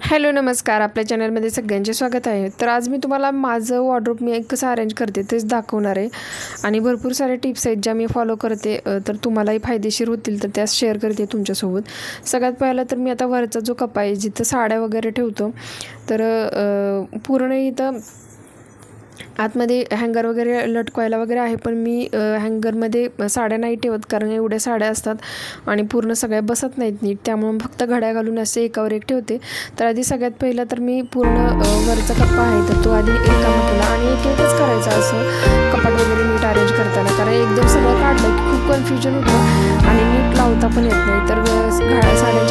Hello नमस्कार. आपल्या चॅनलमध्ये सगळ्यांचे स्वागत आहे. तर आज मी तुम्हाला माझं वॉर्ड्रोप मी कसं अरेंज करते तेच दाखवणार आहे. आणि भरपूर साऱ्या टिप्स आहेत ज्या मी फॉलो करते. तर तुम्हालाही फायदेशीर होतील तर त्या शेअर करते तुमच्यासोबत. सगळ्यात पहिला तर मी आता वरचा जो कपा आहे जिथं साड्या वगैरे ठेवतो तर पूर्ण इथं आतमध्ये हँगर वगैरे लटकवायला वगैरे आहे पण मी हँगरमध्ये साड्या नाही ठेवत कारण एवढ्या साड्या असतात आणि पूर्ण सगळ्या बसत नाहीत नीट. त्यामुळे फक्त घड्या घालून असे एकावर एक ठेवते. तर आधी सगळ्यात पहिला तर मी पूर्ण वरचा कप्पा आहे तर तो आधी एका केला आणि एक एकच करायचा असं कपाट वगैरे नीट अरेंज करताना. कारण एकदम सगळं काढलं की खूप कन्फ्युजन होतं आणि नीट लावता पण येत नाही. तर घड्या साड्या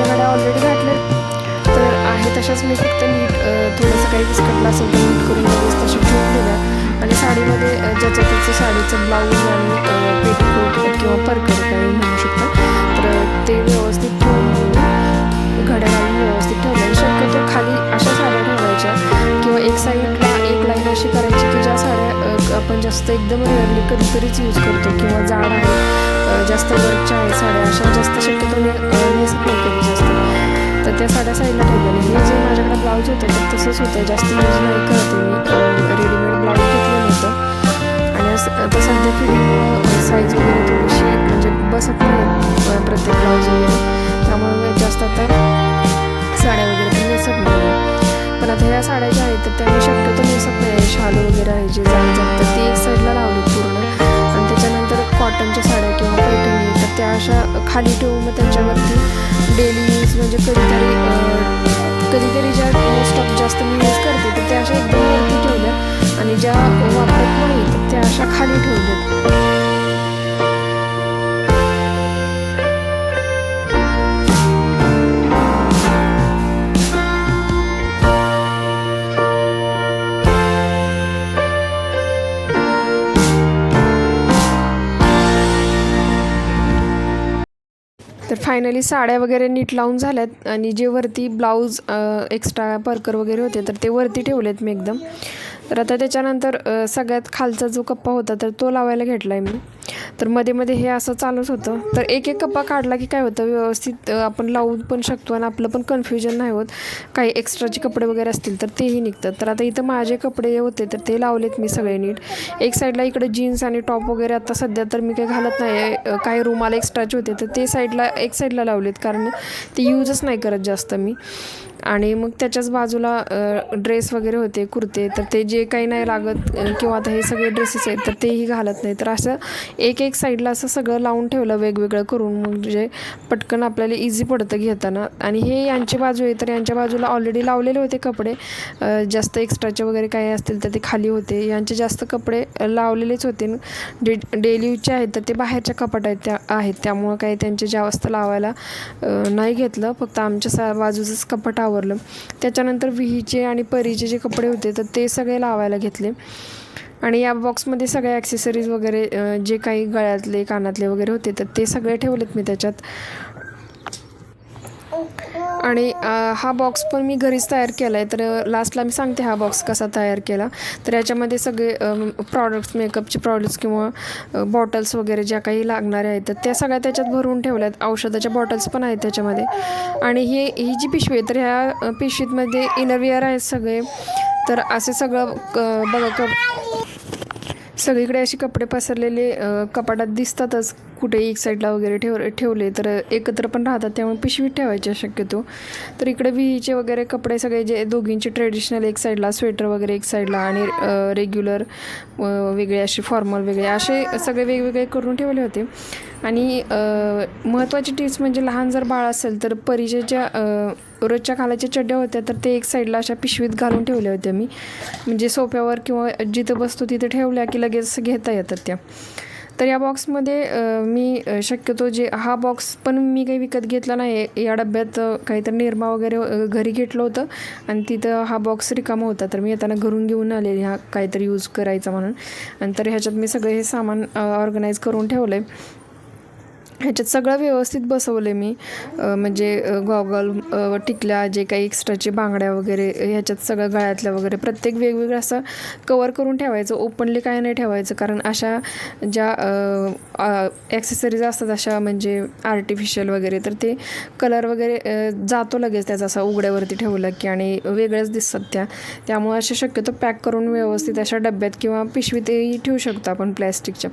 तशाच मी फक्त नीट थोडंसं काही बिस्कटला असेल नीट करून व्यवस्थित तशा ठेवून दिल्या आणि साडीमध्ये ज्याचं ज्याच्या त्याचं साडीचं ब्लाऊज आणि पेटीकोट किंवा परकर काही म्हणू शकता. तर ते व्यवस्थित ठेवून घड्या घालून व्यवस्थित ठेवलं शक्यतो खाली अशा साड्या ठेवायच्या किंवा एक साईडला एक लाईन अशी करायची की ज्या साड्या आपण जास्त एकदम रेअरली कधीतरीच यूज करतो किंवा जाड आहे जास्त वर्कच्या आहे साड्या अशा जास्त शक्यतो ने- नेसत नाही त्या साड्या साईडला ठेवल्या हे जे माझ्याकडे ब्लाऊज होतं ते तसंच होतं. जास्त यूज नाही करते मी. रेडीमेड ब्लाऊज घेतलेलं होतं. आणि असं- आता सध्या फिटिंग साईज वगैरे थोडीशी म्हणजे बसत नाही प्रत्येक ब्लाऊज वगैरे. त्यामुळे जास्त आता साड्या वगैरे पण नेसत नाही पण आता ह्या साड्या ज्या आहेत तर त्या मी शक्यतो नेसत नाही. शाल वगैरे आहे जे जात तर ती एक साईडला लावली पूर्ण. आणि त्याच्यानंतर कॉटनच्या साड्या किंवा पैठणी तर त्या अशा खाली ठेवून मग त्याच्यावरती डेली म्हणजे कधीतरी कधीतरी ज्या स्टॉप जास्त मी यूज करते तर त्या अशा एकदम वरती ठेवल्या आणि ज्या वापरत नाही त्या अशा खाली ठेवल्यात. फायनली साड्या वगैरे नीट लावून झाल्यात आणि जे वरती ब्लाऊज एक्स्ट्रा पर्कर वगैरे होते तर ते वरती ठेवलेत मी एकदम. तर आता त्याच्यानंतर सगळ्यात खालचा जो कप्पा होता तर तो लावायला घेतला आहे मी. तर मध्ये मध्ये हे असं चालूच होतं. तर एक एक कप्पा काढला की काय होतं व्यवस्थित आपण लावू पण शकतो आणि आपलं पण कन्फ्युजन नाही होत. काही एक्स्ट्राचे कपडे वगैरे असतील तर तेही निघतात. तर आता इथं माझे कपडे होते तर ते लावलेत मी सगळे नीट. एक साईडला इकडे जीन्स आणि टॉप वगैरे आता सध्या तर मी काही घालत नाही आहे. काही रुमाल एक्स्ट्राचे होते तर ते साईडला एक साईडला लावलेत कारण ते यूजच नाही करत जास्त मी. आणि मग त्याच्याच बाजूला ड्रेस वगैरे होते कुर्ते. तर ते जे काही नाही लागत किंवा आता हे सगळे ड्रेसेस आहेत तर तेही घालत नाही. तर असं एक एक साईडला असं सगळं लावून ठेवलं वेगवेगळं करून म्हणजे पटकन आपल्याला इझी पडतं घेताना. आणि हे यांची बाजू आहे तर यांच्या बाजूला ऑलरेडी लावलेले होते कपडे. जास्त एक्स्ट्राचे वगैरे काही असतील तर ते खाली होते. यांचे जास्त कपडे लावलेलेच होते. डे डेली यूजचे आहेत तर ते बाहेरच्या कपाट आहेत त्या आहेत. त्यामुळं काही त्यांचे जास्त लावायला नाही घेतलं. फक्त आमच्या सा बाजूचंच कपाट आवरलं. त्याच्यानंतर विहीचे आणि परीचे जे कपडे होते तर ते सगळे लावायला घेतले. आणि या बॉक्समध्ये सगळ्या ॲक्सेसरीज वगैरे जे काही गळ्यातले कानातले वगैरे होते तर ते सगळे ठेवलेत मी त्याच्यात. आणि हा बॉक्स पण मी घरीच तयार केला आहे तर लास्टला मी सांगते हा बॉक्स कसा तयार केला. तर याच्यामध्ये सगळे प्रॉडक्ट्स मेकअपचे प्रॉडक्ट्स किंवा बॉटल्स वगैरे ज्या काही लागणाऱ्या आहेत तर त्या सगळ्या त्याच्यात भरून ठेवल्या आहेत औषधाच्या बॉटल्स पण आहेत त्याच्यामध्ये. आणि ही ही जी पिशवी आहे तर ह्या पिशवीतमध्ये इनरविअर आहेत सगळे. तर असे सगळं क- बघा सगळीकडे असे कपडे पसरलेले कपाटात दिसतातच. कुठे एक साईडला वगैरे ठेव ठेवले तर एकत्र पण राहतात. त्यामुळे पिशवीत ठेवायचे शक्यतो. तर इकडे विहीचे वगैरे कपडे सगळे जे दोघींचे ट्रेडिशनल एक साईडला स्वेटर वगैरे एक साईडला आणि रेग्युलर वेगळे असे फॉर्मल वेगळे असे सगळे वेगवेगळे करून ठेवले होते. आणि महत्त्वाची टिप्स म्हणजे लहान जर बाळ असेल तर परीजेच्या रोजच्या खालाच्या चड्ड्या होत्या तर ते एक साईडला अशा पिशवीत घालून ठेवल्या होत्या मी. म्हणजे सोफ्यावर किंवा जिथं बसतो तिथं ठेवल्या की लगेच घेता येतात त्या. तर या बॉक्समध्ये मी शक्यतो जे हा बॉक्स पण मी काही विकत घेतला नाही. या डब्यात काहीतरी निरमा वगैरे घरी घेतलं होतं. आणि तिथं हा बॉक्स रिकामा होता. तर मी येताना घरून घेऊन आलेली हा काहीतरी यूज करायचा म्हणून. आणि तर ह्याच्यात मी सगळे हे सामान ऑर्गनाईज करून ठेवलं आहे ह्याच्यात सगळं व्यवस्थित बसवलं मी. म्हणजे गॉगल टिकल्या जे काही एक्स्ट्राचे बांगड्या वगैरे ह्याच्यात सगळं गळ्यातल्या वगैरे प्रत्येक वेगवेगळं असं कवर करून ठेवायचं. ओपनली काय नाही ठेवायचं. कारण अशा ज्या ॲक्सेसरीज असतात अशा म्हणजे आर्टिफिशियल वगैरे तर ते कलर वगैरे जातो लगेच त्याचा असा उघड्यावरती ठेवलं की आणि वेगळ्याच दिसतात त्या. त्यामुळे असे शक्यतो पॅक करून व्यवस्थित अशा डब्यात किंवा पिशवीतही ठेवू शकतो आपण प्लॅस्टिकच्या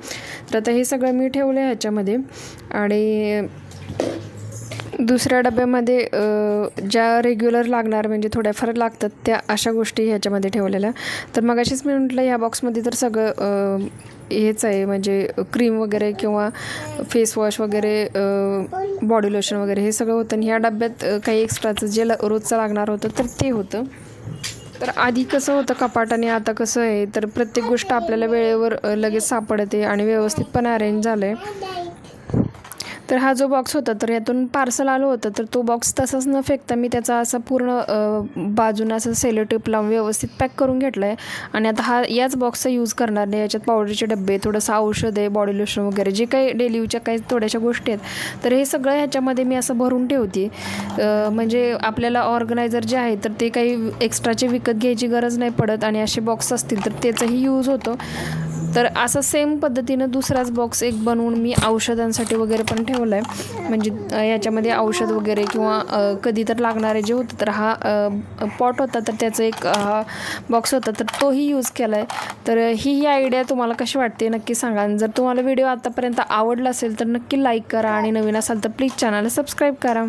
तर आता हे सगळं मी ठेवलं आहे ह्याच्यामध्ये. आणि दुसऱ्या डब्यामध्ये ज्या रेग्युलर लागणार म्हणजे थोड्याफार लागतात त्या अशा गोष्टी ह्याच्यामध्ये ठेवलेल्या. तर मग अशीच मी म्हटलं ह्या बॉक्समध्ये तर सगळं हेच आहे. म्हणजे क्रीम वगैरे किंवा फेस वॉश वगैरे बॉडी लोशन वगैरे हे सगळं होतं. आणि ह्या डब्यात काही एक्स्ट्राचं जे ल रोजचं लागणार होतं तर ते होतं. तर आधी कसं होतं कपाट आणि आता कसं आहे तर प्रत्येक गोष्ट आपल्याला वेळेवर लगेच सापडते आणि व्यवस्थित पण अरेंज झालं आहे तर हा जो बॉक्स होता तर यातून पार्सल आलं होतं. तर तो बॉक्स तसाच न फेकता मी त्याचा असा पूर्ण बाजूनं असं सेलो टेप लावून व्यवस्थित पॅक करून घेतला आहे आणि आता हा याच बॉक्सचा यूज करणार नाही. याच्यात पावडरचे डबे थोडंसं औषध आहे बॉडी लोशन वगैरे जे काही डेली यूजच्या काही थोड्याशा गोष्टी आहेत. तर हे सगळं ह्याच्यामध्ये मी असं भरून ठेवते. म्हणजे आपल्याला ऑर्गनायझर जे आहे तर ते काही एक्स्ट्राचे विकत घ्यायची गरज नाही पडत. आणि असे बॉक्स असतील तर त्याचाही यूज होतो. तर असं सेम पद्धतीनं दुसराच बॉक्स एक बनवून मी औषधांसाठी वगैरे पण ठेवला आहे म्हणजे याच्यामध्ये औषध वगैरे किंवा कधी तर लागणारे जे होतं तर हा पॉट होता तर त्याचं एक हा बॉक्स होता तर तोही यूज केला आहे तर ही ही आयडिया तुम्हाला कशी वाटते नक्की सांगा. आणि जर तुम्हाला व्हिडिओ आतापर्यंत आवडला असेल तर नक्की लाईक करा. आणि नवीन असाल तर प्लीज चॅनलला सबस्क्राईब करा.